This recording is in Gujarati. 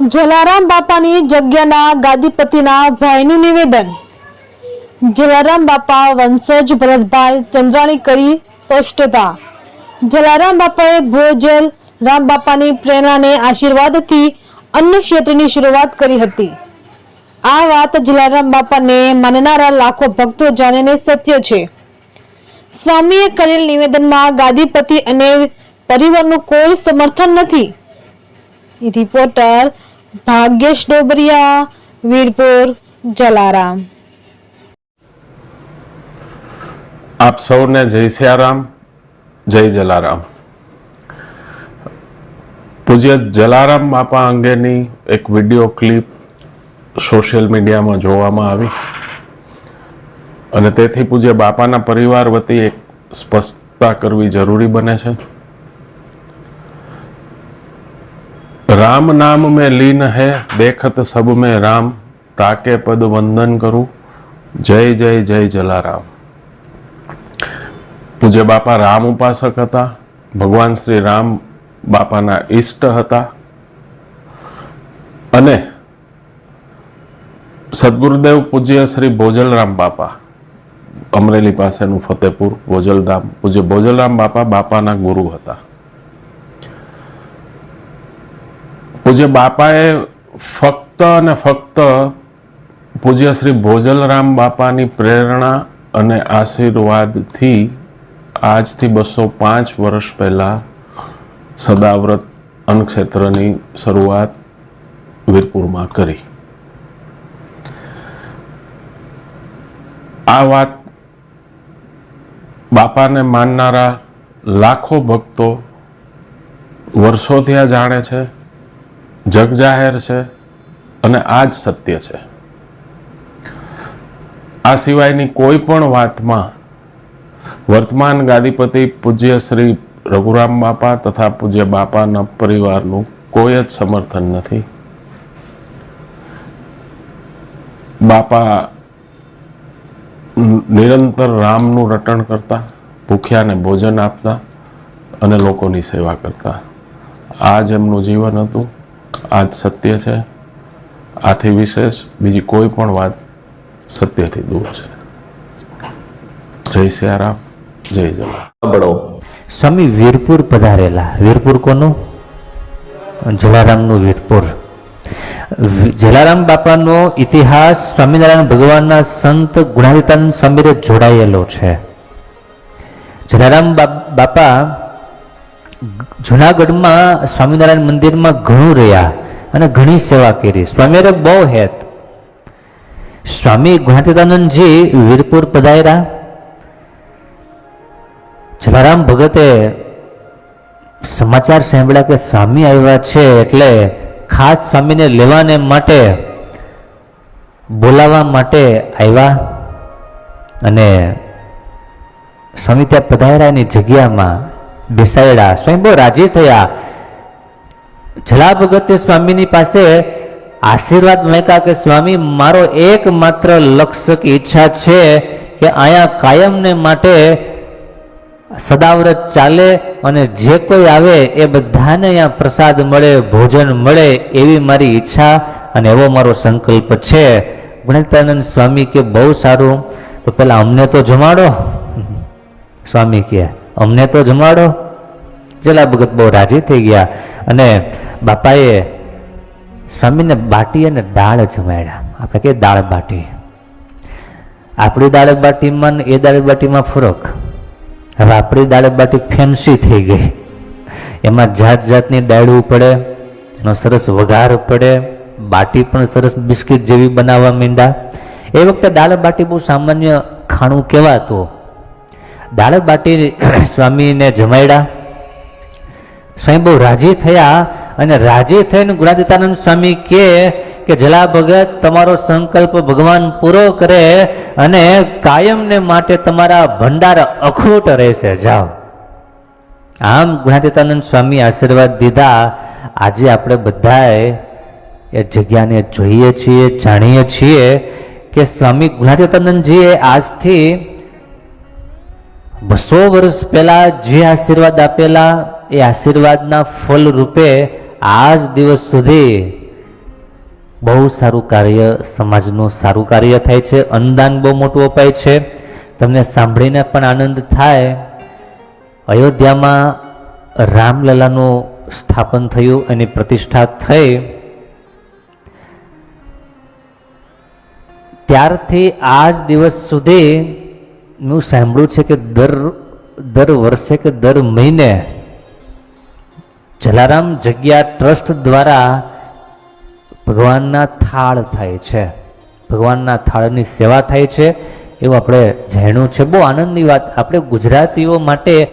જલારામ બાપાની જગ્યાના ગાદીપતિના ભાઈનું નિવેદન. જલારામ બાપા વંશજ ભરતભાઈ ચંદ્રાણી કરી સ્પષ્ટતા. જલારામ બાપાએ ભોજલ રામ બાપાની પ્રેરણાને આશીર્વાદથી અન્ય ક્ષેત્રની શરૂઆત કરી હતી. આ વાત જલારામ બાપાને માનનારા લાખો ભક્તો જાણીને સત્ય છે. સ્વામીએ કરેલ નિવેદનમાં ગાદીપતિ અને પરિવારનું કોઈ સમર્થન નથી. રિપોર્ટર ભાગ્યેશ ડોબરિયા વીરપુર જલારામ આપ સૌને જય સિયારામ જય જલારામ પૂજ્ય જલારામ બાપા અંગેની એક વીડિયો ક્લિપ સોશિયલ મીડિયામાં જોવામાં આવી અને તેથી પૂજ્ય બાપાના પરિવાર વતી એક સ્પષ્ટતા કરવી જરૂરી બને છે. રામ નામ में लीन है देखत सब में राम ताके पद वंदन करूं जय जय जय जलाराम પૂજ્ય બાપા રામ ઉપાસક હતા ભગવાન શ્રી રામ બાપાના ઈષ્ટ હતા અને સદગુરુદેવ પૂજ્ય શ્રી ભોજલરામ બાપા અમરેલી પાસેનું ફતેપુર ભોજલધામ પૂજ્ય ભોજલરામ બાપા બાપાના ગુરુ હતા પૂજ્ય બાપાએ ફક્ત અને ફક્ત પૂજ્ય શ્રી ભોજલરામ બાપાની પ્રેરણા અને આશીર્વાદથી આજથી બસો પાંચ વર્ષ પહેલાં સદાવ્રત અન્નક્ષેત્રની શરૂઆત વીરપુરમાં કરી. આ વાત બાપાને માનનારા લાખો ભક્તો વર્ષોથી આ જાણે છે. જગ જાહેર છે અને આ જ સત્ય છે. આ સિવાયની કોઈ પણ વાતમાં વર્તમાન ગાદીપતિ પૂજ્ય શ્રી રઘુરામ બાપા તથા પૂજ્ય બાપાના પરિવારનું કોઈ જ સમર્થન નથી. બાપા નિરંતર રામનું રટણ કરતા, ભૂખ્યાને ભોજન આપતા અને લોકોની સેવા કરતા. આ જ એમનું જીવન હતું. આ જ સત્ય છે. આથી વિશેષ બીજી કોઈ પણ વાત સત્યથી દૂર છે. જય સિયારામ જય જલા સ્વામી વીરપુર પધારેલા. વીરપુર કોનું? જલારામનું વીરપુર. જલારામ બાપાનો ઇતિહાસ સ્વામિનારાયણ ભગવાનના સંત ગુણાતીતાનંદ સ્વામીને જોડાયેલો છે. જલારામ બાપા જુનાગઢમાં સ્વામિનારાયણ મંદિરમાં ઘણું રહ્યા અને ઘણી સેવા કરી. સ્વામીએ બહુ હેત. સ્વામી ગુણાતીતાનંદજી વીરપુર પધાર્યા. જલારામ ભગતે સમાચાર સાંભળ્યા કે સ્વામી આવ્યા છે એટલે ખાસ સ્વામીને લેવાને માટે, બોલાવા માટે આવ્યા અને સ્વામી ત્યાં પધાર્યાની જગ્યામાં બેસાડ્યા. સ્વયંભો રાજી થયા. જલા ભગતે સ્વામીની પાસે આશીર્વાદ મેકા કે, સ્વામી, મારો એકમાત્ર લક્ષ્ય કે ઈચ્છા છે કે અહીંયા કાયમને માટે સદાવ્રત ચાલે અને જે કોઈ આવે એ બધાને અહીંયા પ્રસાદ મળે, ભોજન મળે એવી મારી ઈચ્છા અને એવો મારો સંકલ્પ છે. ગુણિતાનંદ સ્વામી કે, બહુ સારું. તો પેલા અમને તો જમાડો. સ્વામી કે અમને તો જમાડો. જલા ભગત બહુ રાજી થઈ ગયા અને બાપાએ સ્વામીને બાટી અને દાળ જમાડ્યા. આપણે કહીએ દાળ બાટી. આપણી દાળ બાટીમાં એ દાળ બાટીમાં ફરક? હવે આપણી દાળ બાટી ફેન્સી થઈ ગઈ. એમાં જાત જાતની દાળવું પડે, એનો સરસ વઘાર પડે, બાટી પણ સરસ બિસ્કિટ જેવી બનાવવા માંડ્યા. એ વખતે દાળ બાટી બહુ સામાન્ય ખાણું કહેવાતું. દાળ બાટી સ્વામીને જમાડ્યા સ્વામી બહુ રાજી થયા અને રાજી થઈને ગુણાદિતાનંદ સ્વામી કહે કે, જલા ભગત, તમારો સંકલ્પ ભગવાન પૂરો કરે અને કાયમને માટે તમારા ભંડાર અખૂટ રહેશે. જાઓ. આમ ગુણાદિતાનંદ સ્વામી આશીર્વાદ દીધા. આજે આપણે બધાએ એ જગ્યાને જોઈએ છીએ, જાણીએ છીએ કે સ્વામી ગુણાદિતાનંદજીએ આજથી બસો વર્ષ પહેલા જે આશીર્વાદ આપેલા, એ આશીર્વાદના ફલ રૂપે આજ દિવસ સુધી બહુ સારું કાર્ય સમાજનું સારું કાર્ય થાય છે. અનુદાન બહુ મોટું અપાય છે. તમને સાંભળીને પણ આનંદ થાય. અયોધ્યામાં રામલલાનું સ્થાપન થયું, એની પ્રતિષ્ઠા થઈ. ત્યારથી આજ દિવસ સુધી હું સાંભળ્યું છે કે દર દર વર્ષે કે દર મહિને જલારામ જગ્યા ટ્રસ્ટ દ્વારા ભગવાનના થાળ થાય છે. ભગવાનના થાળની સેવા થાય છે. એવું આપણે જાણ્યું છે. બહુ આનંદની વાત. આપણે ગુજરાતીઓ માટે